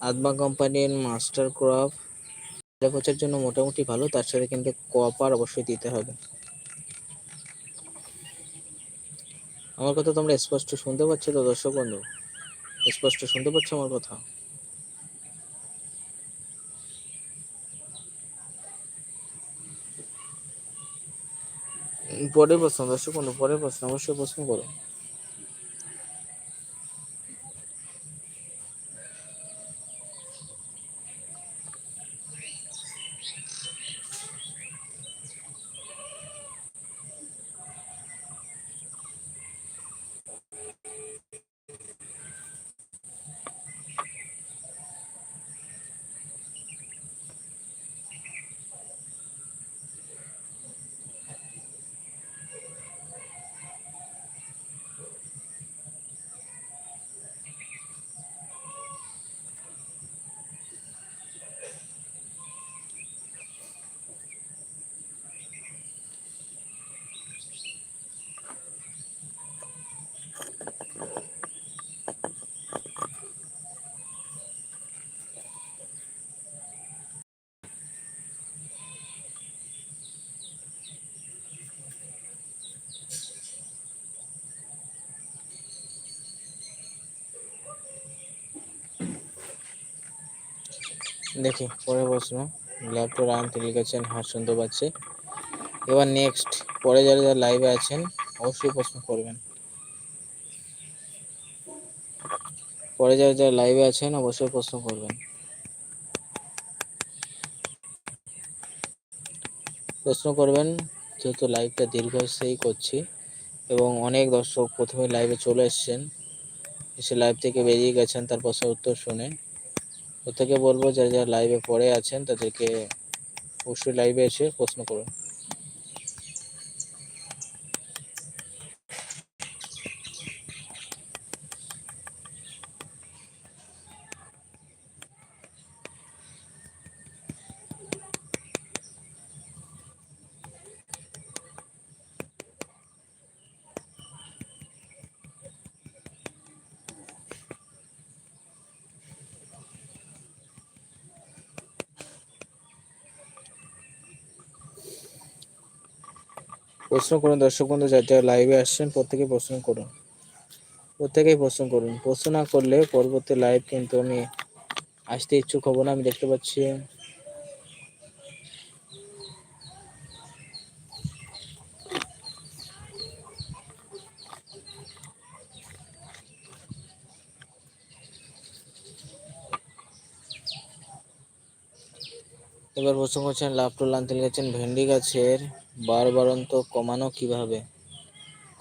আদমা কোম্পানির master crop গাছের জন্য মোটামুটি ভালো, তার সাথে কিন্তু কপার অবশ্যই দিতে হবে। আমার কথা তোমরা স্পষ্ট শুনতে পাচ্ছ তো দর্শক বন্ধু? স্পষ্ট শুনতে পাচ্ছ আমার কথা? পরের প্রশ্ন, দর্শক বন্ধু, পরের প্রশ্ন, অবশ্যই প্রশ্ন করো। দেখি পরের প্রশ্ন ল্যাপটপ আনতে লিখেছেন হ্যাঁ শুনতে পাচ্ছি এবার নেক্সট পরে যারা যারা লাইভে আছেন, অবশ্যই প্রশ্ন করবেন। পরে যারা যারা লাইভে আছেন, অবশ্যই প্রশ্ন করবেন। প্রশ্ন করবেন, যেহেতু লাইভটা দীর্ঘস্থায়ী করছি, এবং অনেক দর্শক প্রথমে লাইভে চলে এসছেন। এসে লাইভ থেকে বেরিয়ে গেছেন, তার প্রশ্নের উত্তর শুনে। প্রত্যেকে বলব যারা যারা লাইভে পড়ে আছেন তাদেরকে অবশ্যই লাইভে এসে প্রশ্ন করুন। প্রশ্ন করুন, দর্শক বন্ধু যাতে লাইভে আসছেন, প্রত্যেকে প্রশ্ন করুন। প্রত্যেকেই প্রশ্ন করুন। প্রশ্ন না করলে পরবর্তী লাইভ কিন্তু আমি আসতে ইচ্ছুক হব না। আমি দেখতে পাচ্ছি। এবার প্রশ্ন করছেন লাভটুল আনতে লিখেছেন, ভেন্ডি গাছের বারবারন্ত কমানো কীভাবে?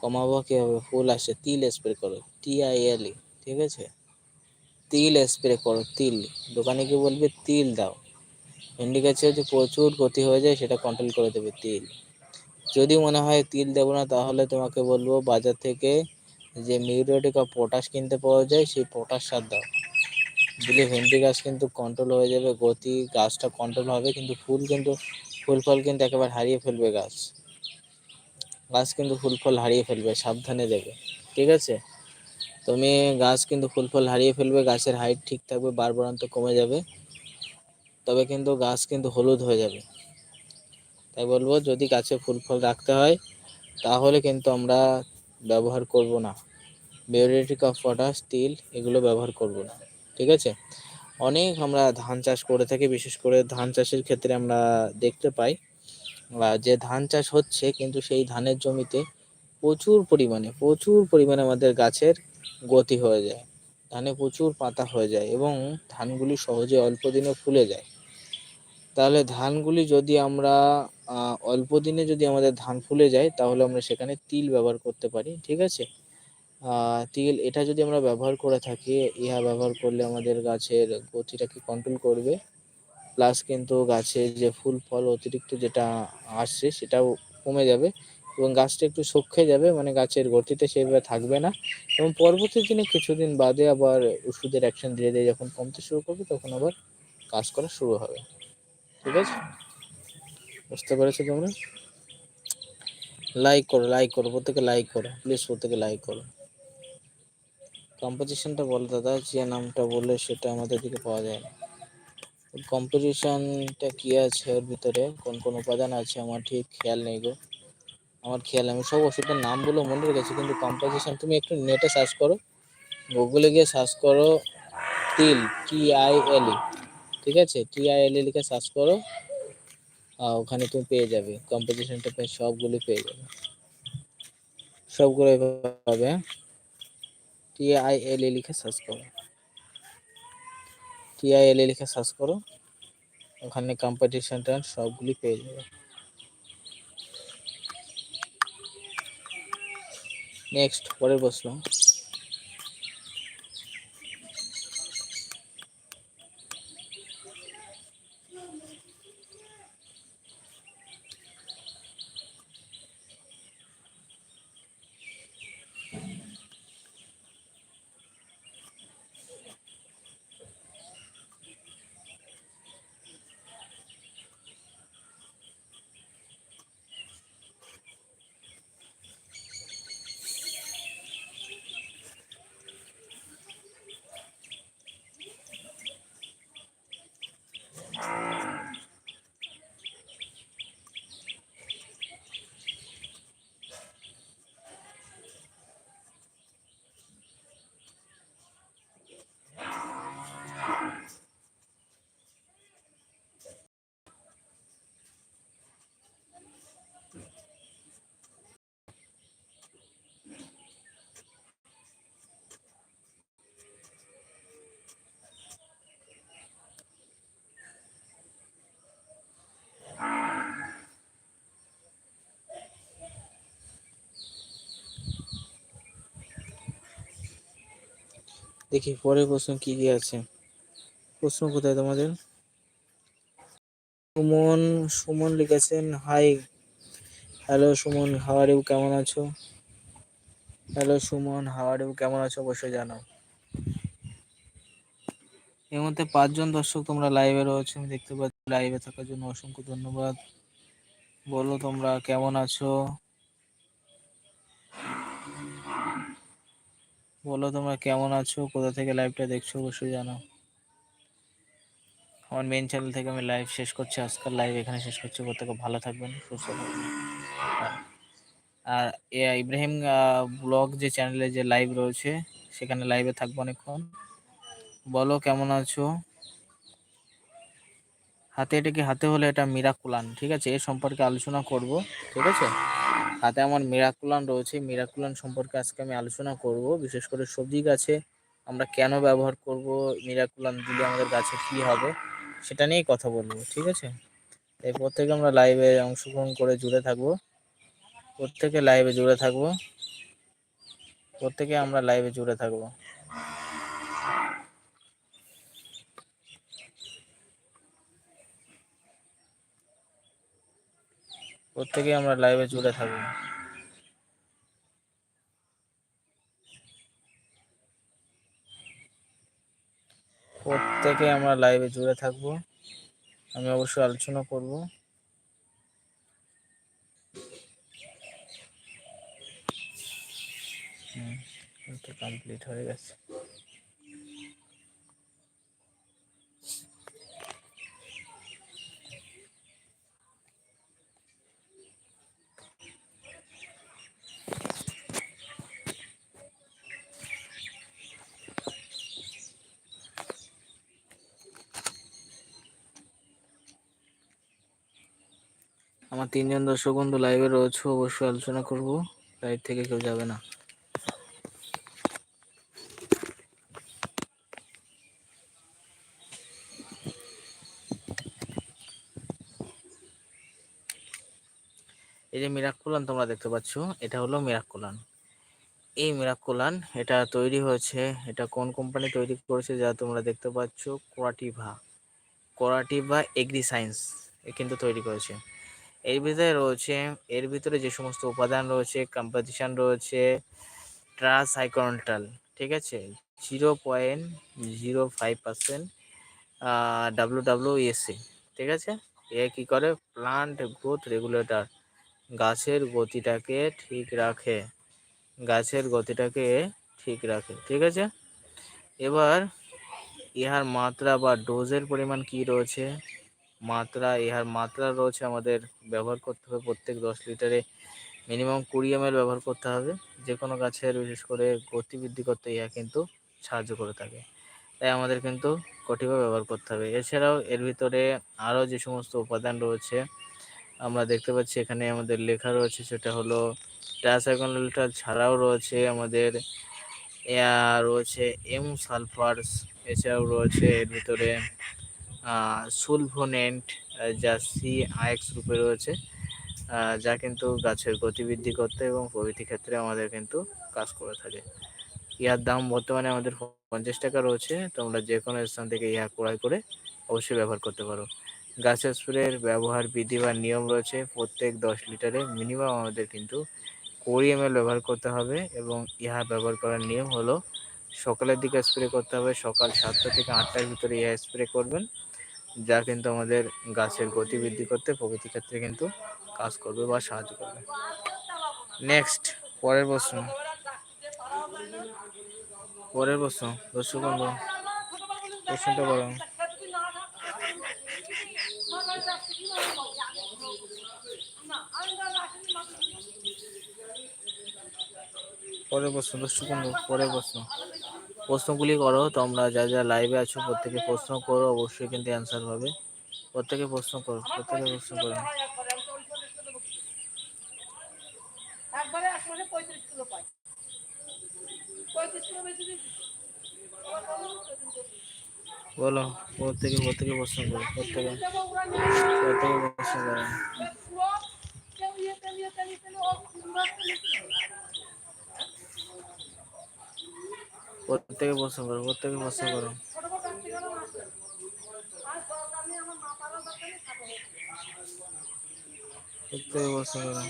কমাবো কীভাবে? ফুল আসে, তিল স্প্রে করো টি আই এল ই ঠিক আছে? তিল স্প্রে করো, তিল। দোকানে কি বলবে? তিল দাও। ভেন্ডি গাছে যে প্রচুর ক্ষতি হয়ে যায়, সেটা কন্ট্রোল করে দেবে তিল। যদি মনে হয় তিল দেবো না, তাহলে তোমাকে বলব বাজার থেকে যে মিউরেটিক অফ পটাশ কিনতে পাওয়া যায়, সেই পটাশ সার দাও। দিলে ভেন্ডি গাছ কিন্তু কন্ট্রোল হয়ে যাবে, গতি, গাছটা কন্ট্রোল হবে, কিন্তু ফুল কিন্তু ফুল ফল কিন্তু একেবারে হারিয়ে ফেলবে গাছ। গাছ কিন্তু ফুল ফল হারিয়ে ফেলবে, সাবধানে দেবে, ঠিক আছে? তুমি গাছ কিন্তু ফুল ফল হারিয়ে ফেলবে, গাছের হাইট ঠিক থাকবে বারবারান্ত কমে যাবে, তবে কিন্তু গাছ কিন্তু হলুদ হয়ে যাবে। তাই বলব, যদি গাছে ফুল ফল রাখতে হয়, তাহলে কিন্তু আমরা ব্যবহার করব না। বিওরেটিক অফ পটাশ স্টিল এগুলো ব্যবহার করব না, ঠিক আছে? অনেক আমরা ধান চাষ করে থাকি, বিশেষ করে ধান চাষের ক্ষেত্রে আমরা দেখতে পাই যে ধান চাষ হচ্ছে কিন্তু সেই ধানের জমিতে প্রচুর পরিমাণে প্রচুর পরিমাণে আমাদের গাছের গতি হয়ে যায়, ধানে প্রচুর পাতা হয়ে যায় এবং ধানগুলি সহজে অল্প দিনে ফুলে যায়। তাহলে ধানগুলি যদি আমরা অল্প দিনে যদি আমাদের ধান ফুলে যায়, তাহলে আমরা সেখানে তিল ব্যবহার করতে পারি, ঠিক আছে? তিল, এটা যদি আমরা ব্যবহার করে থাকি, ইহা ব্যবহার করলে আমাদের গাছের গতিটাকে কন্ট্রোল করবে। প্লাস কিন্তু গাছে যে ফুল, ফল অতিরিক্ত যেটা আসছে, সেটাও কমে যাবে এবং গাছটা একটু সক্ষে যাবে মানে গাছের গতিতে সেভাবে থাকবে না। এবং পরবর্তী দিনে কিছুদিন বাদে আবার ওষুধের অ্যাকশন ধীরে ধীরে যখন কমতে শুরু করবে, তখন আবার কাজ করা শুরু হবে। ঠিক আছে? বুঝতে পেরেছ তোমরা? লাইক করো লাইক করো, প্রত্যেকে লাইক করো প্লিজ প্রত্যেকে লাইক করো। কম্পোজিশনটা বলো দাদা, যে নামটা বললে সেটা আমাদের দিকে পাওয়া যায় না। কম্পোজিশনটা কি আছে ওর ভিতরে? কোন কোন উপাদান আছে আমার ঠিক খেয়াল নেই গো। আমার খেয়াল আমি সব ওষুধের নামগুলো মনে রেখেছি, কিন্তু কম্পোজিশন তুমি একটু নেটে সার্চ করো। গুগলে গিয়ে সার্চ করো তিল টি আই এল ই ঠিক আছে? টি আই এল ই লিখে সার্চ করো, আর ওখানে তুমি পেয়ে যাবে। কম্পোজিশনটা পেয়ে সবগুলো পেয়ে যাবে। সবগুলো পাবে টি আই এল ই লিখে সার্চ করো। টি আই এল ই লিখে সার্চ করো। ওখানে কম্পিটিশনটা সবগুলি পেয়ে যাবে। নেক্সট পরের প্রশ্ন। দেখি পরের প্রশ্ন কি কি আছে। প্রশ্ন কোথায় তোমাদের? সুমন সুমন লিখেছেন, high, hello Suman how are you কেমন আছো? হ্যালো সুমন হাওয়ার ইউ কেমন আছো? অবশ্যই জানাও। এর মধ্যে পাঁচজন দর্শক তোমরা লাইভে রয়েছে, আমি দেখতে পাচ্ছি লাইভে থাকার জন্য অসংখ্য ধন্যবাদ। বলো তোমরা কেমন আছো? বলো তোমরা কেমন আছো? কোথা থেকে লাইভটা দেখছ অবশ্যই জানাও আমার মেন চ্যানেল থেকে আমি লাইভ শেষ করছি। আজকাল লাইভ এখানে শেষ করছি। প্রত্যেকে ভালো থাকবেন, সুস্থ থাকবেন। আর ইব্রাহিম ব্লগ যে চ্যানেলে যে লাইভ রয়েছে, সেখানে লাইভে থাকব অনেকক্ষণ। বলো কেমন আছো? হাতে এটা কি হাতে হলে এটা মিরাকুলান ঠিক আছে? এ সম্পর্কে আলোচনা করব, ঠিক আছে? হাতে আমার মিরাকুলান রয়েছে। মিরাকুলান সম্পর্কে আজকে আমি আলোচনা করব। বিশেষ করে সবজি গাছে আমরা কেন ব্যবহার করব মিরাকুলান দিলে আমাদের গাছে কি হবে, সেটা নিয়েই কথা বলব, ঠিক আছে? এরপর থেকে আমরা লাইভে অংশগ্রহণ করে জুড়ে থাকব। প্রত্যেকে লাইভে জুড়ে থাকব। প্রত্যেকে আমরা লাইভে জুড়ে থাকব। প্রত্যেকে আমরা লাইভে জুড়ে থাকব প্রত্যেকে আমরা লাইভে জুড়ে থাকব। আমি অবশ্যই আলোচনা করব। কমপ্লিট হয়ে গেছে। আমার তিনজন দর্শক বন্ধু লাইভে রয়েছে, অবশ্যই আলোচনা করব। লাইভ থেকে কেউ যাবে না। এই যে মিরাকুলান তোমরা দেখতে পাচ্ছ, এটা হলো মিরাকুলান এই মিরাকুলান এটা তৈরি হয়েছে, এটা কোন কোম্পানি তৈরি করেছে যা তোমরা দেখতে পাচ্ছ? কোরাটিভা কোরাটিভা এগ্রি সায়েন্স কিন্তু তৈরি করেছে। এর ভিতরে রয়েছে, এর ভিতরে যে সমস্ত উপাদান রয়েছে কম্পোজিশন রয়েছে ট্রাসাইকন্টাল ঠিক আছে? Zero point zero five percent W W AC ঠিক আছে? এ কী করে? প্লান্ট গ্রোথ রেগুলেটর গাছের গতিটাকে ঠিক রাখে, গাছের গতিটাকে ঠিক রাখে, ঠিক আছে? এবার, ইহার মাত্রা বা ডোজের পরিমাণ কি রয়েছে? মাত্রা, ইহার মাত্রা রয়েছে আমাদের ব্যবহার করতে হবে প্রত্যেক দশ লিটারে। মিনিমাম কুড়ি এম ব্যবহার করতে হবে। যে কোনো গাছের, বিশেষ করে গতি বৃদ্ধি করতে ইহা কিন্তু সাহায্য করে থাকে। তাই আমাদের কিন্তু কঠিভাবে ব্যবহার করতে হবে। এছাড়াও এর ভিতরে আরও যে সমস্ত উপাদান রয়েছে, আমরা দেখতে পাচ্ছি এখানে আমাদের লেখা রয়েছে, সেটা হলো ট্রাসাইকোনালটা ছাড়াও রয়েছে আমাদের। রয়েছে এম সালফারস, এছাড়াও রয়েছে এর ভিতরে সুলভোনেন্ট যা সি আইএক্স রূপে রয়েছে যা কিন্তু গাছের গতিবৃদ্ধি করতে এবং প্রভৃতি ক্ষেত্রে আমাদের কিন্তু কাজ করে থাকে। ইহার দাম বর্তমানে আমাদের পঞ্চাশ টাকা রয়েছে, তোমরা যে কোনো স্থান থেকে ইহা ক্রয় করে অবশ্যই ব্যবহার করতে পারো। গাছের স্প্রের ব্যবহার বিধি বা নিয়ম রয়েছে, প্রত্যেক দশ লিটারে মিনিমাম আমাদের কিন্তু কুড়ি এম ব্যবহার করতে হবে এবং ইহা ব্যবহার করার নিয়ম হলো সকালের দিকে স্প্রে করতে হবে, সকাল সাতটা থেকে আটটার ভিতরে ইহা স্প্রে করবেন। যা কিন্তু আমাদের গাছের গতি বৃদ্ধি করতে প্রকৃতি ক্ষেত্রে কিন্তু কাজ করবে বা সাহায্য করবে। নেক্সট পরের প্রশ্ন। পরের প্রশ্ন। দর্শক প্রশ্নটা করো। পরের প্রশ্ন, দর্শক পরের প্রশ্ন। প্রশ্নগুলি করো তোমরা যা যা লাইভে আছো প্রত্যেকে প্রশ্ন করো অবশ্যই কিন্তু অ্যান্সার পাবে প্রত্যেকে প্রশ্ন করো প্রত্যেকে প্রশ্ন করো বলো প্রত্যেকে প্রত্যেকে প্রশ্ন করো প্রত্যেকে প্রত্যেকে প্রশ্ন করো প্রত্যেকে প্রশ্ন করো, প্রত্যেকে প্রশ্ন করো। প্রত্যেকে প্রশ্ন করো।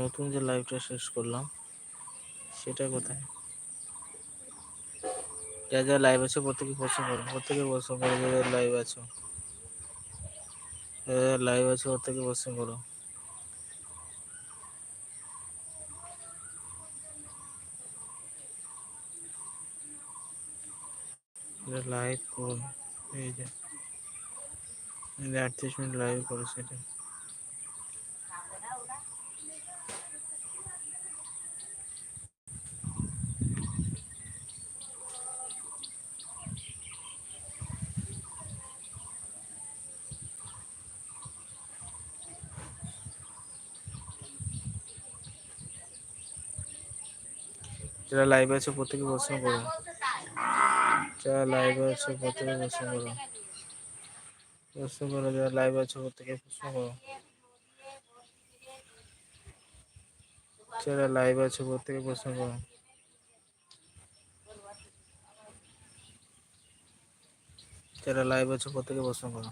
নতুন যে লাইভটা শেষ করলাম, সেটা কোথায়? যা যা লাইভ আছে প্রত্যেকে প্রশ্ন করো প্রত্যেকে প্রশ্ন করো যাদের লাইভ আছো। যাদের লাইভ আছে প্রত্যেকে প্রশ্ন করো লাইভ করুন, এই যে আটত্রিশ মিনিট লাইভ করেছে এটা। যারা লাইভ আছে প্রত্যেকে প্রশ্ন করো যারা লাইভ আছে প্রত্যেকে প্রশ্ন করো প্রশ্ন করো যারা লাইভ আছে প্রত্যেকে প্রশ্ন করো যারা লাইভ আছে প্রত্যেকে প্রশ্ন করো যারা লাইভ আছে প্রত্যেকে প্রশ্ন করো